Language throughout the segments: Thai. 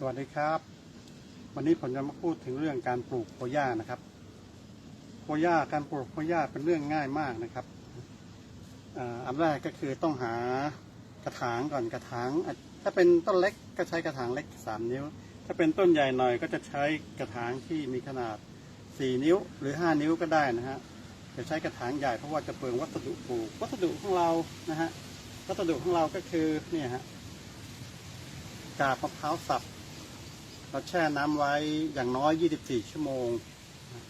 สวัสดีครับ วันนี้ผมจะมาพูดถึงเรื่องการปลูกโพย่านะครับโพย่าการปลูกโพย่าเป็นเรื่องง่ายมากนะครับอันแรกก็คือต้องหากระถางก่อนกระถาง ถ้าเป็นต้นเล็กก็ใช้กระถางเล็กสามนิ้ว ถ้าเป็นต้นใหญ่หน่อยก็จะใช้กระถางที่มีขนาดสี่นิ้วหรือห้านิ้วก็ได้นะฮะจะใช้กระถางใหญ่เพราะว่าจะเปลืองวัสดุปลูกวัสดุของเรานะฮะวัสดุของเราก็คือเนี่ยฮะกาบมะพร้าวสับ เราแช่น้ำไว้อย่างน้อย 24 ชั่วโมง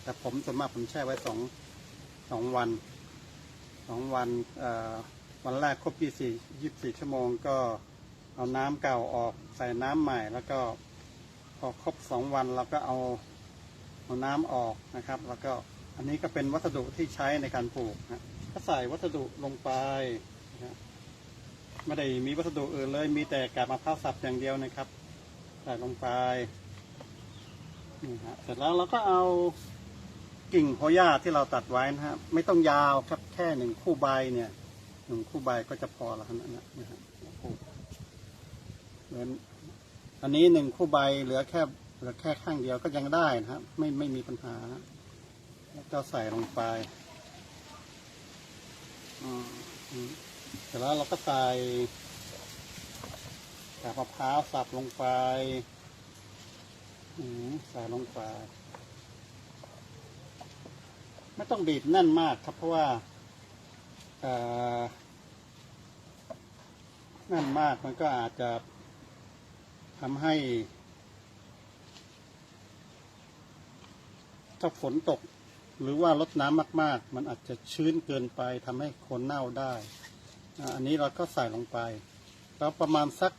แต่ผมส่วนมากผมแช่ไว้สองสองวันสองวันวันแรกครบ 24 24 ชั่วโมงก็เอาน้ำเก่าออกใส่น้ำใหม่ แล้วก็พอครบสองวันเราก็เอาเอาน้ำออกนะครับ แล้วก็อันนี้ก็เป็นวัสดุที่ใช้ในการปลูกนะก็ใส่วัสดุลงไปนะไม่ได้มีวัสดุอื่นเลยมีแต่กาบมะพร้าวสับอย่างเดียวนะครับ ใส่ลงไปนี่ฮะเสร็จแล้วเราก็เอากิ่งโพย่าที่เราตัดไว้นะฮะไม่ต้องยาวครับแค่หนึ่งคู่ใบเนี่ยหนึ่งคู่ใบก็จะพอแล้วนะนะนะฮะเหมือนอันนี้หนึ่งคู่ใบเหลือแค่เหลือแค่ข้างเดียวก็ยังได้นะครับ ไม่ไม่มีปัญหาแล้วก็ใส่ลงไปเสร็จแล้วเราก็ใส่าบมะพร้าวสับลงไปใส่ลงไป ไม่ต้องบีบแน่นมากครับเพราะว่าแน่นมากมันก็อาจจะทำให้ ถ้าฝนตกหรือว่าลดน้ำมาก ๆ มันอาจจะชื้นเกินไปทำให้โคนเน่าได้ อันนี้เราก็ใส่ลงไป แล้วประมาณสัก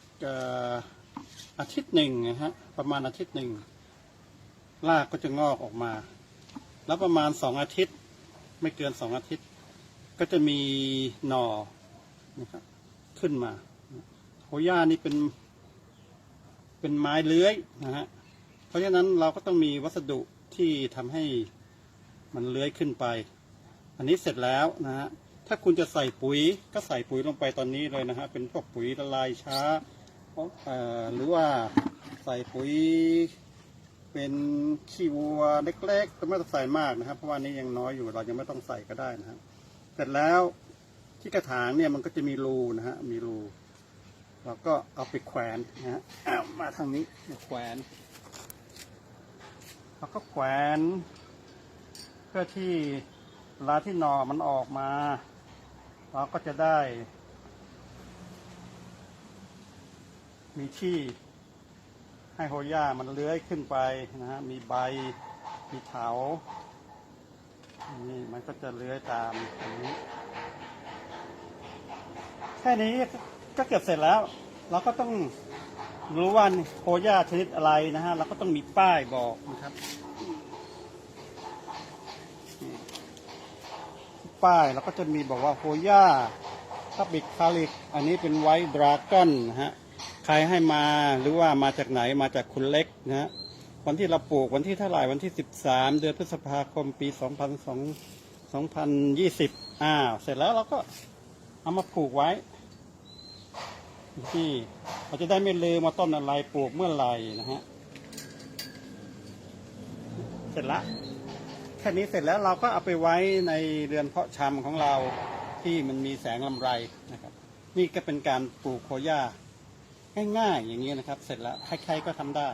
อาทิตย์หนึ่งนะฮะประมาณอาทิตย์หนึ่งรากก็จะงอกออกมา แล้วประมาณสองอาทิตย์ ไม่เกินสองอาทิตย์ ก็จะมีหน่อนะครับขึ้นมาโหย่านี่เป็น เป็นไม้เลื้อยนะฮะเพราะฉะนั้นเราก็ต้องมีวัสดุที่ทำให้มันเลื้อยขึ้นไป อันนี้เสร็จแล้วนะฮะถ้าคุณจะใส่ปุ๋ยก็ใส่ปุ๋ยลงไปตอนนี้เลยนะฮะเป็นพวกปุ๋ยละลายช้า หรือว่าใส่ปุ๋ยเป็นขี้วัวเล็กๆก็ไม่ต้องใส่มากนะครับ เพราะว่านี้ยังน้อยอยู่เรายังไม่ต้องใส่ก็ได้นะฮะเสร็จแล้วที่กระถางเนี่ยมันก็จะมีรูนะฮะมีรูเราก็เอาไปแขวนนะฮะมาทางนี้แขวนเราก็แขวน เพื่อที่เวลาที่หนอมันออกมา เราก็จะได้ มีที่ให้โฮย่ามันเลื้อยขึ้นไปนะฮะ มีใบ มีเถา นี่มันก็จะเลื้อยตามอย่างนี้ แค่นี้ก็เกือบเสร็จแล้ว เราก็ต้องรู้ว่าโฮย่าชนิดอะไรนะฮะ เราก็ต้องมีป้ายบอกนะครับ ป้ายแล้วก็จะมีบอกว่าโฮย่าทับบิกคาลิก อันนี้เป็นไวท์ดราก้อนนะฮะ ใครให้มาหรือว่ามาจากไหนมาจากคุณเล็กนะฮะวันที่เราปลูกวันที่เท่าไหร่วันที่13เดือนพฤษภาคมปี2002 2020อ้าวเสร็จแล้วเราก็เอามาปลูกไว้ ที่เราจะได้ไม่ลืมมาต้นอะไรปลูกเมื่อไหร่นะฮะเสร็จแล้วแค่นี้เสร็จแล้วเราก็เอาไปไว้ในเรือนเพาะชำของเราที่มันมีแสงลำไรนะครับ นี่ก็เป็นการปลูกโคย่า ง่ายๆ อย่างนี้นะครับ เสร็จแล้วใครๆก็ทำได้